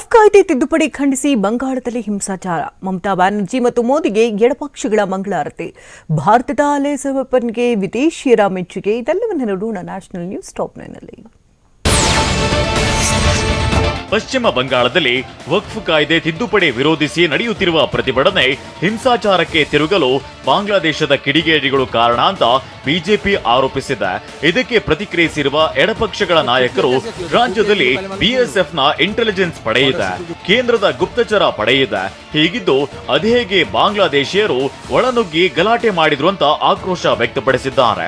ವಫ್ ಕಾಯ್ದೆ ತಿದ್ದುಪಡಿ ಖಂಡಿಸಿ ಬಂಗಾಳದಲ್ಲಿ ಹಿಂಸಾಚಾರ. ಮಮತಾ ಬ್ಯಾನರ್ಜಿ ಮತ್ತು ಮೋದಿಗೆ ಎಡಪಕ್ಷಗಳ ಮಂಗಳಾರತಿ. ಭಾರತದ ಅಲೆಸವಪ್ಪನ್ಗೆ ವಿದೇಶಿಯರ ಮೆಚ್ಚುಗೆ. ಇದೆಲ್ಲವನ್ನು ನೋಡೋಣ ನ್ಯಾಷನಲ್ ನ್ಯೂಸ್ ಟಾಪ್ ನೈನಲ್ಲಿ ಪಶ್ಚಿಮ ಬಂಗಾಳದಲ್ಲಿ ವಕ್ಫ್ ಕಾಯ್ದೆ ತಿದ್ದುಪಡಿ ವಿರೋಧಿಸಿ ನಡೆಯುತ್ತಿರುವ ಪ್ರತಿಭಟನೆ ಹಿಂಸಾಚಾರಕ್ಕೆ ತಿರುಗಲು ಬಾಂಗ್ಲಾದೇಶದ ಕಿಡಿಗೇಡಿಗಳು ಕಾರಣ ಅಂತ ಬಿಜೆಪಿ ಆರೋಪಿಸಿದೆ. ಇದಕ್ಕೆ ಪ್ರತಿಕ್ರಿಯಿಸಿರುವ ಎಡಪಕ್ಷಗಳ ನಾಯಕರು ರಾಜ್ಯದಲ್ಲಿ ಬಿಎಸ್ಎಫ್ನ ಇಂಟೆಲಿಜೆನ್ಸ್ ಪಡೆಯಿದೆ. ಕೇಂದ್ರದ ಗುಪ್ತಚರ ಪಡೆಯಿದೆ. ಹೀಗಿದ್ದು ಅದೇಗೆ ಬಾಂಗ್ಲಾದೇಶಿಯರು ಒಳನುಗ್ಗಿ ಗಲಾಟೆ ಮಾಡಿದ್ರು ಅಂತ ಆಕ್ರೋಶ ವ್ಯಕ್ತಪಡಿಸಿದ್ದಾರೆ.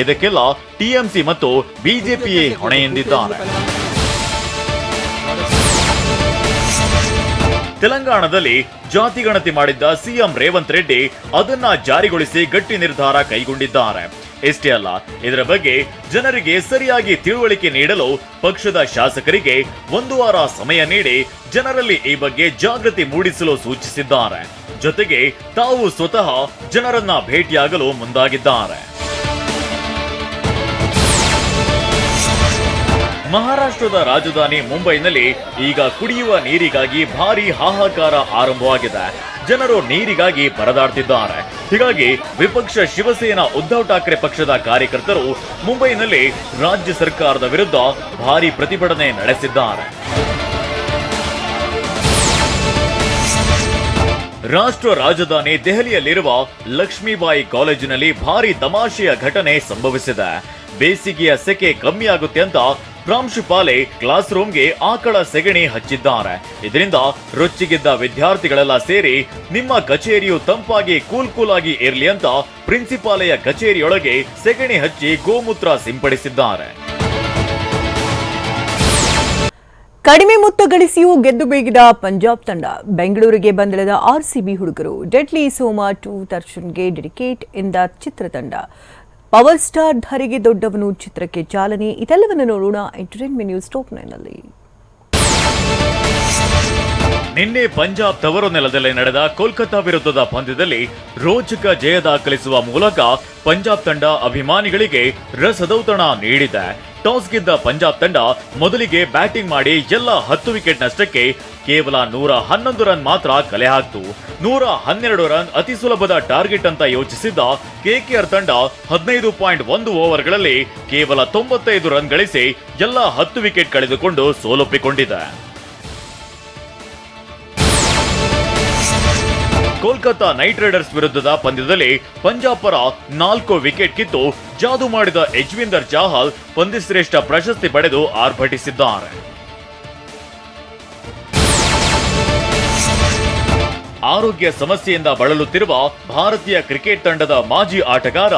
ಇದಕ್ಕೆಲ್ಲ ಟಿಎಂಸಿ ಮತ್ತು ಬಿಜೆಪಿಯೇ ಹೊಣೆ ಎಂದಿದ್ದಾರೆ ತೆಲಂಗಾಣದಲ್ಲಿ ಜಾತಿ ಗಣತಿ ಮಾಡಿದ್ದ ಸಿಎಂ ರೇವಂತ್ ರೆಡ್ಡಿ ಅದನ್ನ ಜಾರಿಗೊಳಿಸಿ ಗಟ್ಟಿ ನಿರ್ಧಾರ ಕೈಗೊಂಡಿದ್ದಾರೆ. ಇಷ್ಟೇ ಅಲ್ಲ, ಇದರ ಬಗ್ಗೆ ಜನರಿಗೆ ಸರಿಯಾಗಿ ತಿಳುವಳಿಕೆ ನೀಡಲು ಪಕ್ಷದ ಶಾಸಕರಿಗೆ ಒಂದು ವಾರ ಸಮಯ ನೀಡಿ ಜನರಲ್ಲಿ ಈ ಬಗ್ಗೆ ಜಾಗೃತಿ ಮೂಡಿಸಲು ಸೂಚಿಸಿದ್ದಾರೆ. ಜೊತೆಗೆ ತಾವು ಸ್ವತಃ ಜನರನ್ನ ಭೇಟಿಯಾಗಲು ಮುಂದಾಗಿದ್ದಾರೆ. ಮಹಾರಾಷ್ಟ್ರದ ರಾಜಧಾನಿ ಮುಂಬೈನಲ್ಲಿ ಈಗ ಕುಡಿಯುವ ನೀರಿಗಾಗಿ ಭಾರಿ ಹಾಹಾಕಾರ ಆರಂಭವಾಗಿದೆ. ಜನರು ನೀರಿಗಾಗಿ ಪರದಾಡ್ತಿದ್ದಾರೆ. ಹೀಗಾಗಿ ವಿಪಕ್ಷ ಶಿವಸೇನಾ ಉದ್ಧವ್ ಠಾಕ್ರೆ ಪಕ್ಷದ ಕಾರ್ಯಕರ್ತರು ಮುಂಬೈನಲ್ಲಿ ರಾಜ್ಯ ಸರ್ಕಾರದ ವಿರುದ್ಧ ಭಾರಿ ಪ್ರತಿಭಟನೆ ನಡೆಸಿದ್ದಾರೆ. ರಾಷ್ಟ್ರ ರಾಜಧಾನಿ ದೆಹಲಿಯಲ್ಲಿರುವ ಲಕ್ಷ್ಮೀಬಾಯಿ ಕಾಲೇಜಿನಲ್ಲಿ ಭಾರಿ ತಮಾಷೆಯ ಘಟನೆ ಸಂಭವಿಸಿದೆ. ಬೇಸಿಗೆಯ ಸೆಕೆ ಕಮ್ಮಿಯಾಗುತ್ತೆ ಅಂತ ಪ್ರಾಂಶುಪಾಲೆ ಕ್ಲಾಸ್ ರೂಮ್ಗೆ ಆಕಳ ಸೆಗಣಿ ಹಚ್ಚಿದ್ದಾರೆ. ಇದರಿಂದ ರೊಚ್ಚಿಗಿದ್ದ ವಿದ್ಯಾರ್ಥಿಗಳೆಲ್ಲ ಸೇರಿ ನಿಮ್ಮ ಕಚೇರಿಯು ತಂಪಾಗಿ ಕೂಲ್ ಕೂಲ್ ಆಗಿ ಇರಲಿ ಅಂತ ಪ್ರಿನ್ಸಿಪಾಲೆಯ ಕಚೇರಿಯೊಳಗೆ ಸೆಗಣಿ ಹಚ್ಚಿ ಗೋಮೂತ್ರ ಸಿಂಪಡಿಸಿದ್ದಾರೆ. ಕಡಿಮೆ ಮೊತ್ತ ಗಳಿಸಿಯೂ ಗೆದ್ದು ಬೀಗಿದ ಪಂಜಾಬ್ ತಂಡ, ಬೆಂಗಳೂರಿಗೆ ಬಂದಿಳಿದ ಆರ್ಸಿಬಿ ಹುಡುಗರು, ಡೆಡ್ಲಿ ಸೋಮಾ ಟು ದರ್ಶನ್ಗೆ ಡೆಡಿಕೇಟ್ ಎಂದ ಚಿತ್ರತಂಡ. ಪವರ್ ಸ್ಟಾರ್ ಧರೆಗೆ ದೊಡ್ಡವನು ಚಿತ್ರಕ್ಕೆ ಚಾಲನೆ. ಇದೆಲ್ಲವನ್ನು ನೋಡೋಣ ಎಂಟರ್ಟೈನ್ಮೆಂಟ್ ನ್ಯೂಸ್ ಟಾಪ್ ನೈನ್ನಲ್ಲಿ ನಿನ್ನೆ ಪಂಜಾಬ್ ತವರು ನೆಲದಲ್ಲಿ ನಡೆದ ಕೋಲ್ಕತ್ತಾ ವಿರುದ್ಧದ ಪಂದ್ಯದಲ್ಲಿ ರೋಚಕ ಜಯ ದಾಖಲಿಸುವ ಮೂಲಕ ಪಂಜಾಬ್ ತಂಡ ಅಭಿಮಾನಿಗಳಿಗೆ ರಸದೌತಣ ನೀಡಿದೆ. ಟಾಸ್ ಗೆದ್ದ ಪಂಜಾಬ್ ತಂಡ ಮೊದಲಿಗೆ ಬ್ಯಾಟಿಂಗ್ ಮಾಡಿ ಎಲ್ಲ ಹತ್ತು ವಿಕೆಟ್ ನಷ್ಟಕ್ಕೆ ಕೇವಲ ನೂರ ಹನ್ನೊಂದು ರನ್ ಮಾತ್ರ ಕಲೆ ಹಾಕ್ತು. ನೂರ ಹನ್ನೆರಡು ರನ್ ಅತಿ ಸುಲಭದ ಟಾರ್ಗೆಟ್ ಅಂತ ಯೋಚಿಸಿದ್ದ ಕೆಕೆಆರ್ ತಂಡ ಹದಿನೈದು ಪಾಯಿಂಟ್ ಒಂದು ಓವರ್ಗಳಲ್ಲಿ ಕೇವಲ ತೊಂಬತ್ತೈದು ರನ್ ಗಳಿಸಿ ಎಲ್ಲ ಹತ್ತು ವಿಕೆಟ್ ಕಳೆದುಕೊಂಡು ಸೋಲೊಪ್ಪಿಕೊಂಡಿದೆ. ಕೋಲ್ಕತಾ ನೈಟ್ ರೈಡರ್ಸ್ ವಿರುದ್ಧದ ಪಂದ್ಯದಲ್ಲಿ ಪಂಜಾಬ್ ಪರ ನಾಲ್ಕು ವಿಕೆಟ್ ಕಿತ್ತು ಜಾದು ಮಾಡಿದ ಯಜ್ವಿಂದರ್ ಚಾಹಲ್ ಪಂದ್ಯಶ್ರೇಷ್ಠ ಪ್ರಶಸ್ತಿ ಪಡೆದು ಆರ್ಭಟಿಸಿದ್ದಾರೆ. ಆರೋಗ್ಯ ಸಮಸ್ಯೆಯಿಂದ ಬಳಲುತ್ತಿರುವ ಭಾರತೀಯ ಕ್ರಿಕೆಟ್ ತಂಡದ ಮಾಜಿ ಆಟಗಾರ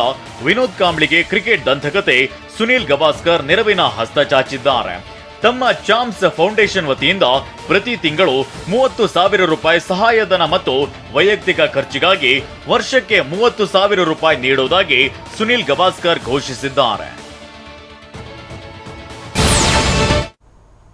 ವಿನೋದ್ ಕಾಂಬ್ಳಿಗೆ ಕ್ರಿಕೆಟ್ ದಂತಕತೆ ಸುನೀಲ್ ಗವಾಸ್ಕರ್ ನೆರವಿನ ಹಸ್ತ ಚಾಚಿದ್ದಾರೆ. ತಮ್ಮ ಚಾಮ್ಸ್ ಫೌಂಡೇಶನ್ ವತಿಯಿಂದ ಪ್ರತಿ ತಿಂಗಳು ಮೂವತ್ತು ಸಾವಿರ ರೂಪಾಯಿ ಸಹಾಯಧನ ಮತ್ತು ವೈಯಕ್ತಿಕ ಖರ್ಚಿಗಾಗಿ ವರ್ಷಕ್ಕೆ ಮೂವತ್ತು ಸಾವಿರ ರೂಪಾಯಿ ನೀಡುವುದಾಗಿ ಸುನಿಲ್ ಗವಾಸ್ಕರ್ ಘೋಷಿಸಿದ್ದಾರೆ.